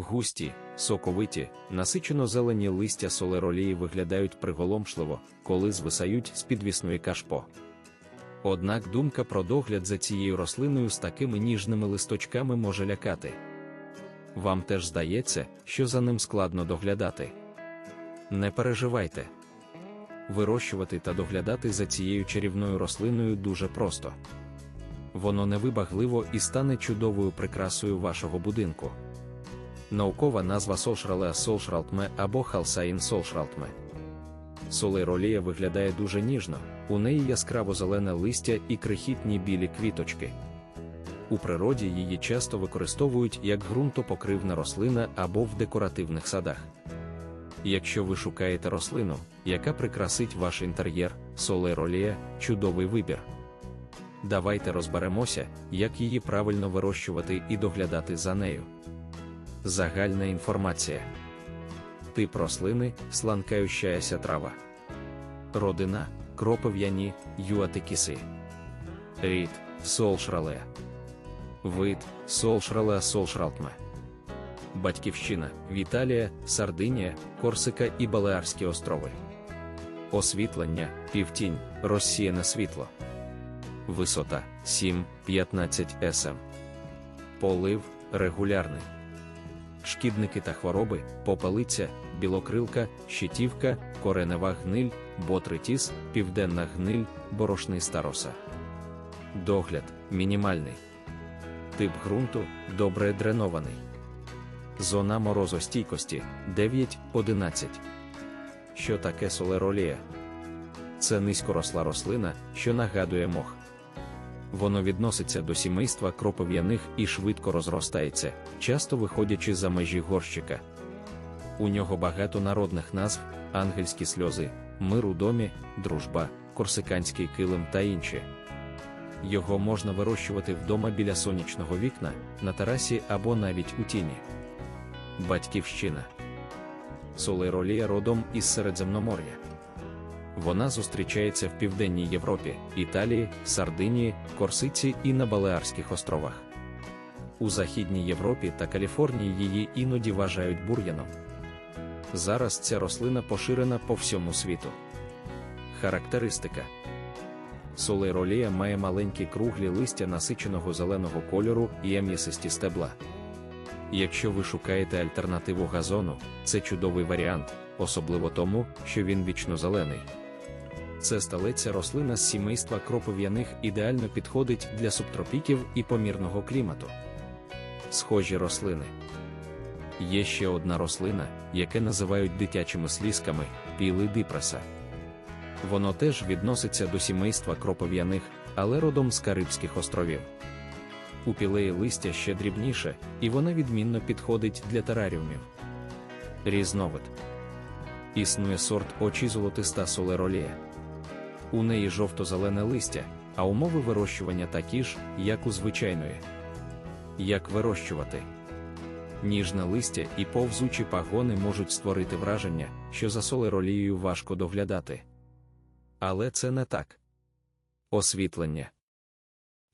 Густі, соковиті, насичено зелені листя солеролії виглядають приголомшливо, коли звисають з підвісної кашпо. Однак думка про догляд за цією рослиною з такими ніжними листочками може лякати. Вам теж здається, що за ним складно доглядати. Не переживайте. Вирощувати та доглядати за цією чарівною рослиною дуже просто. Воно невибагливо і стане чудовою прикрасою вашого будинку. Наукова назва Солшралеа солшралтме або Халсаїн солшралтме. Солейролія виглядає дуже ніжно, у неї яскраво зелене листя і крихітні білі квіточки. У природі її часто використовують як ґрунтопокривна рослина або в декоративних садах. Якщо ви шукаєте рослину, яка прикрасить ваш інтер'єр, солейролія чудовий вибір. Давайте розберемося, як її правильно вирощувати і доглядати за нею. Загальна інформація. Тип рослини сланкающаяся трава. Родина кропов'яні юатикіси. Рід солшрале. Вид солшралеа солшралтме. Батьківщина Віталія, Сардинія, Корсика і Балеарські острови. Освітлення півтінь, розсіяне світло. Висота 7-15 см. Полив регулярний. Шкідники та хвороби, попелиця, білокрилка, щитівка, коренева гниль, ботритіс, південна гниль, борошний староса. Догляд мінімальний. Тип ґрунту добре дренований. Зона морозостійкості 9-11. Що таке солеролія? Це низькоросла рослина, що нагадує мох. Воно відноситься до сімейства кропов'яних і швидко розростається, часто виходячи за межі горщика. У нього багато народних назв, ангельські сльози, мир у домі, дружба, корсиканський килим та інші. Його можна вирощувати вдома біля сонячного вікна, на терасі або навіть у тіні. Батьківщина Солейролія родом із Середземномор'я. Вона зустрічається в Південній Європі, Італії, Сардинії, Корсиці і на Балеарських островах. У Західній Європі та Каліфорнії її іноді вважають бур'яном. Зараз ця рослина поширена по всьому світу. Характеристика Солейролія має маленькі круглі листя насиченого зеленого кольору і ем'ясисті стебла. Якщо ви шукаєте альтернативу газону, це чудовий варіант, особливо тому, що він вічно зелений. Це сталеця рослина з сімейства кропов'яних ідеально підходить для субтропіків і помірного клімату. Схожі рослини. Є ще одна рослина, яке називають дитячими слізками піли дипреса. Воно теж відноситься до сімейства кропов'яних, але родом з Карибських островів. У пілеї листя ще дрібніше, і вона відмінно підходить для тераріумів. Різновид. Існує сорт очі золотиста солеролія. У неї жовто-зелене листя, а умови вирощування такі ж, як у звичайної. Як вирощувати? Ніжне листя і повзучі пагони можуть створити враження, що за солеролією важко доглядати. Але це не так. Освітлення.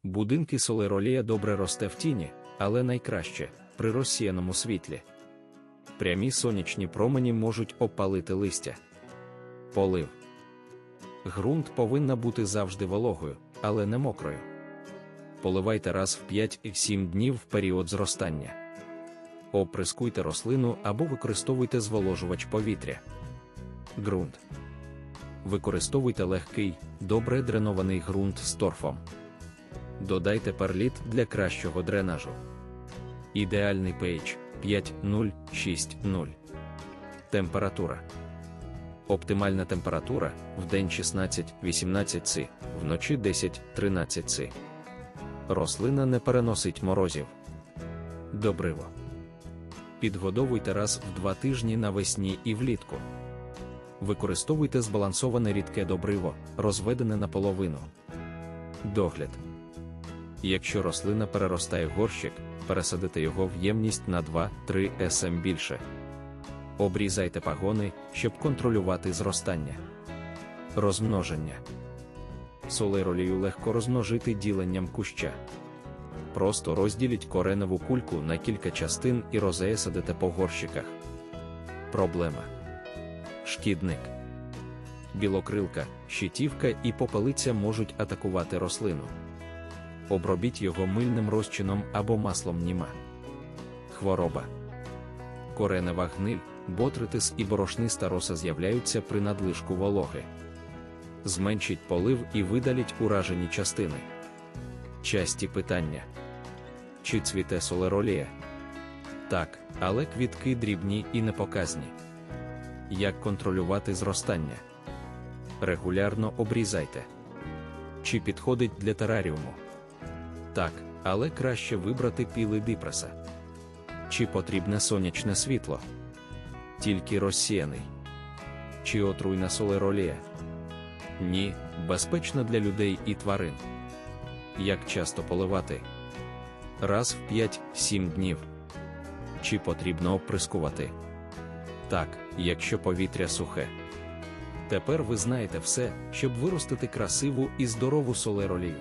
Будинки солеролія добре росте в тіні, але найкраще при розсіяному світлі. Прямі сонячні промені можуть опалити листя. Полив. Грунт повинна бути завжди вологою, але не мокрою. Поливайте раз в 5-7 днів в період зростання. Оприскуйте рослину або використовуйте зволожувач повітря. Ґрунт. Використовуйте легкий, добре дренований ґрунт з торфом. Додайте перліт для кращого дренажу. Ідеальний pH 5,0-6,0. Температура. Оптимальна температура в день 16-18 С, вночі 10-13 С. Рослина не переносить морозів. Добриво. Підгодовуйте раз в два тижні навесні і влітку. Використовуйте збалансоване рідке добриво, розведене наполовину. Догляд. Якщо рослина переростає горщик, пересадите його в ємність на 2-3 см більше. Обрізайте пагони, щоб контролювати зростання. Розмноження. Солейролію легко розмножити діленням куща. Просто розділіть кореневу кульку на кілька частин і розесадите по горщиках. Проблема. Шкідник. Білокрилка, щитівка і попелиця можуть атакувати рослину. Обробіть його мильним розчином або маслом німа. Хвороба. Коренева гниль, ботритис і борошниста роса з'являються при надлишку вологи. Зменшіть полив і видаліть уражені частини. Часті питання. Чи цвіте солеролія? Так, але квітки дрібні і непоказні. Як контролювати зростання? Регулярно обрізайте. Чи підходить для тераріуму? Так, але краще вибрати піли дипреса. Чи потрібне сонячне світло? Тільки розсіяний. Чи отруйна солеролія? Ні, безпечно для людей і тварин. Як часто поливати? Раз в 5-7 днів. Чи потрібно оприскувати? Так, якщо повітря сухе. Тепер ви знаєте все, щоб виростити красиву і здорову солеролію.